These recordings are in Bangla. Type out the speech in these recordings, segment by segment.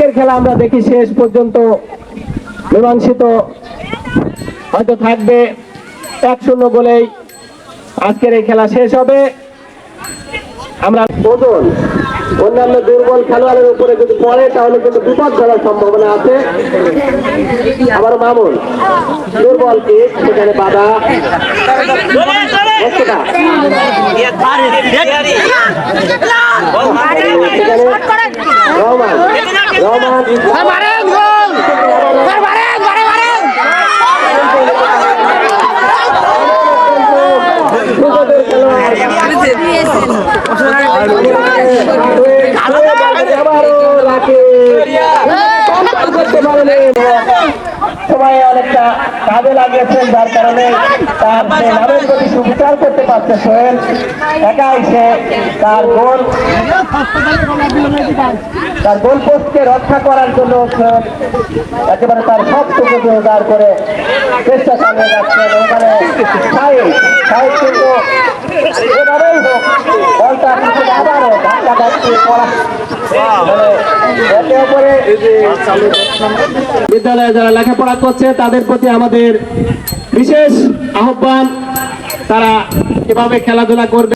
আজকের খেলা আমরা দেখি শেষ পর্যন্ত মীমাংসিত। হয়তো থাকবে এক শূন্য গোলেই। আজকের এই খেলা শেষ হবে। আমরা ওজন অন্যান্য দুর্বল খেলোয়াড়ের উপরে যদি পড়ে তাহলে কিন্তু বিপদ ঘটার সম্ভাবনা আছে। আবার মামুন দুর্বল পিচ সেখানে বাধা। সেখানে রহমান রহমান বিপদের খেলোয়াড় আবারও রাখে করতে অনেকটা কাজে লাগিয়েছেন, যার কারণে তার সে নামের প্রতি সুবিচার করতে পারছে সোহেল। একাই সে তার গোল তার গোল পোস্টকে রক্ষা করার জন্য একেবারে তার সবটুকু জোরদার করে চেষ্টা চালিয়ে যাচ্ছেন ওখানে মানে বিদ্যালয়ে যারা লেখাপড়া করছে, তাদের প্রতি আমাদের বিশেষ আহ্বান, তারা এভাবে খেলাধুলা করবে।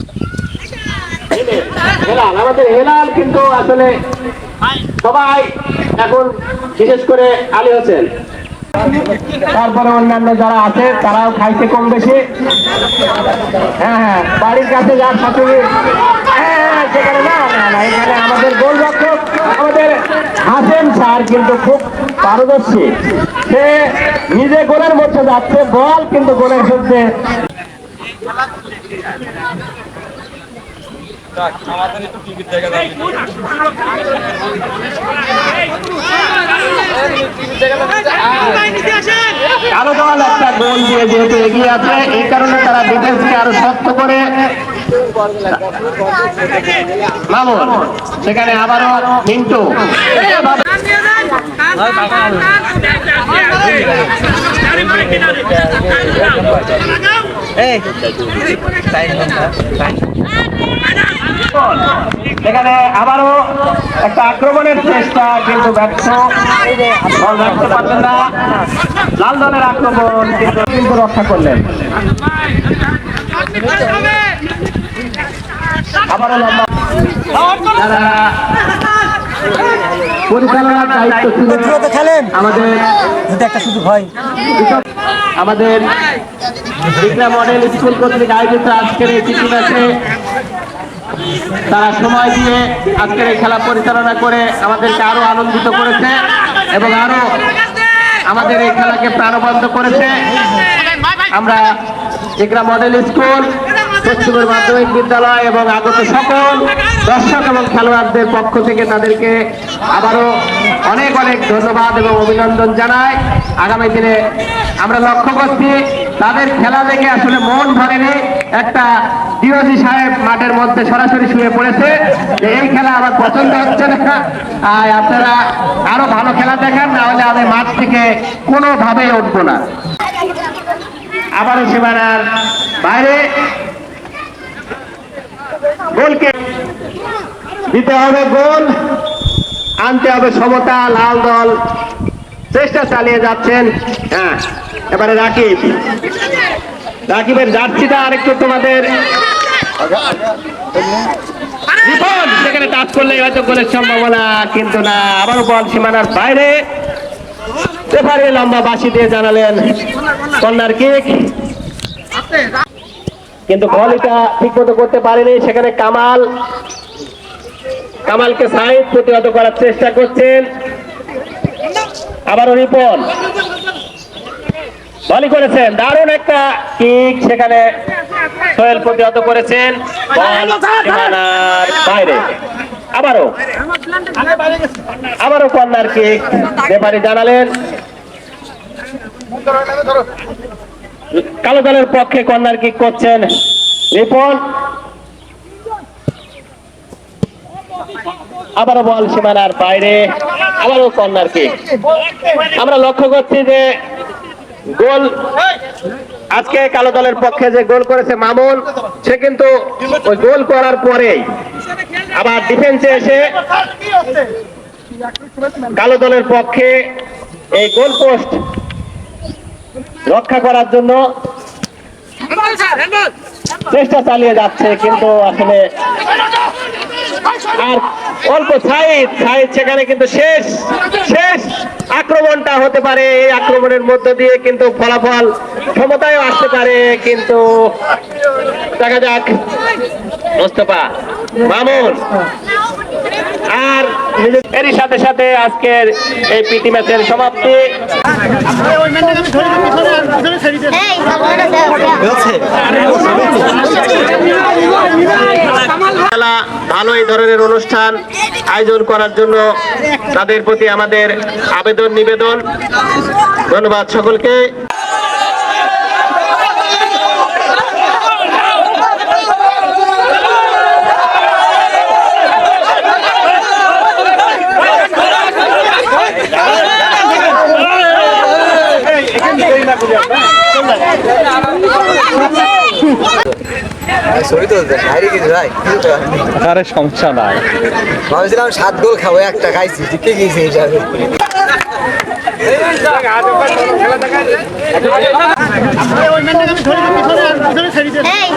আমাদের হেলাল কিন্তু আসলে সবাই এখন বিশেষ করে আলী হোসেন। তারপরে অন্যান্য যারা আছে তারাও খাইছে কম বেশি। হ্যাঁ হ্যাঁ বাড়ির কাছে যার সাথে হ্যাঁ, না এখানে আমাদের আমাদের হাসেম স্যার কিন্তু খুব পারদর্শী। সে গোলের মধ্যে যাচ্ছে বল কিন্তু আরও দল একটা গোল দিয়ে যেহেতু এগিয়ে আছে এই কারণে তারা ডিফেন্সকে আরও শক্ত করে মামুন সেখানে আবারও মিন্টু। সেখানে আবারও একটা আক্রমণের চেষ্টা কিন্তু ব্যর্থ। বল রাখতে পারলেন না। লাল দলের আক্রমণ কিন্তু কিন্তু রক্ষা করলেন। আবারও লম্বা। পরিচালনার দায়িত্ব ছিল আমাদের যদি একটা সুযোগ হয়। আমাদের বিক্রা মডেল স্কুল কর্তৃক আয়োজিত আজকের এই চিঠি ম্যাচে তারা সময় দিয়ে আজকের এই খেলা পরিচালনা করে আমাদেরকে আরও আনন্দিত করেছে এবং আরও আমাদের এই খেলাকে প্রাণবন্ত করেছে। আমরা বিক্রা মডেল স্কুল, পশ্চিমের মাধ্যমিক বিদ্যালয় এবং আগত সকল দর্শক এবং খেলোয়াড়দের পক্ষ থেকে তাদেরকে আবারও অনেক অনেক ধন্যবাদ এবং অভিনন্দন জানাই। আগামী দিনে আমরা লক্ষ্য করছি, তাদের খেলা দেখে আসলে মন ভরেনি। একটা ডিওজি সাহেব মাঠের মধ্যে সরাসরি শুয়ে পড়েছে। যে এই খেলা আমার পছন্দ হচ্ছে না। আর আপনারা আরও ভালো খেলা দেখান না হলে আমি মাঠ থেকে কোনোভাবেই উঠবো না। আবারও সীমানার বাইরে। গোলকে দিতে হবে গোল। আনতে হবে সমতা, লাল দল। চেষ্টা চালিয়ে যাচ্ছেন। হ্যাঁ এবারে রাকিব। রাকিবের জার্সিটা আরেকটু তোমাদের রিপন, সেখানে টাচ করলে হয়তো গোলের সম্ভাবনা কিন্তু না। আবারও বল সীমানার বাইরে। রেফারি লম্বা বাসি দিয়ে জানালেন কর্নার কিক কিন্তু ভলিটা ঠিক মতো করতে পারেনি, সেখানে কামাল। কামালকে সাইড প্রতিহত করার চেষ্টা করছেন। আবারও রিপন। ভলি করেছেন, দারুণ একটা কিক সেখানে সোহেল প্রতিহত করেছেন। বাইরে। আবারও। আবারও কর্নার কিক রেফারি জানালেন। কালো দলের পক্ষে কর্নার কিক করছেন রিপন। আবারও বল সীমানার বাইরে। আবারও কর্নার কিক। আমরা লক্ষ্য করছি যে গোল আজকে কালো দলের পক্ষে যে গোল করেছে মামুন, সে কিন্তু ওই গোল করার পরেই আবার ডিফেন্সে এসে কালো দলের পক্ষে এই গোল পোস্ট রক্ষা করার জন্য চেষ্টা চালিয়ে যাচ্ছে, কিন্তু আসলে আর অল্প সাইড সাইড সেখানে কিন্তু শেষ হতে পারে এই আক্রমণের মধ্য দিয়ে কিন্তু ফলাফল ক্ষমতায় আসতে পারে কিন্তু দেখা যাক। মোস্তফা মামুন আর এরই সাথে সাথে আজকের এই পিটি ম্যাচের সমাপ্তি। ভালোটা ভালো এই ধরনের অনুষ্ঠান আয়োজন করার জন্য তাদের প্রতি আমাদের আবেদন নিবেদন ধন্যবাদ সকলকে ছবি আরে সমস্যা নাই ভাবছিলাম সাত গোল খাব একটা খাইছি। জিতে গিয়েছি হিসাবে এই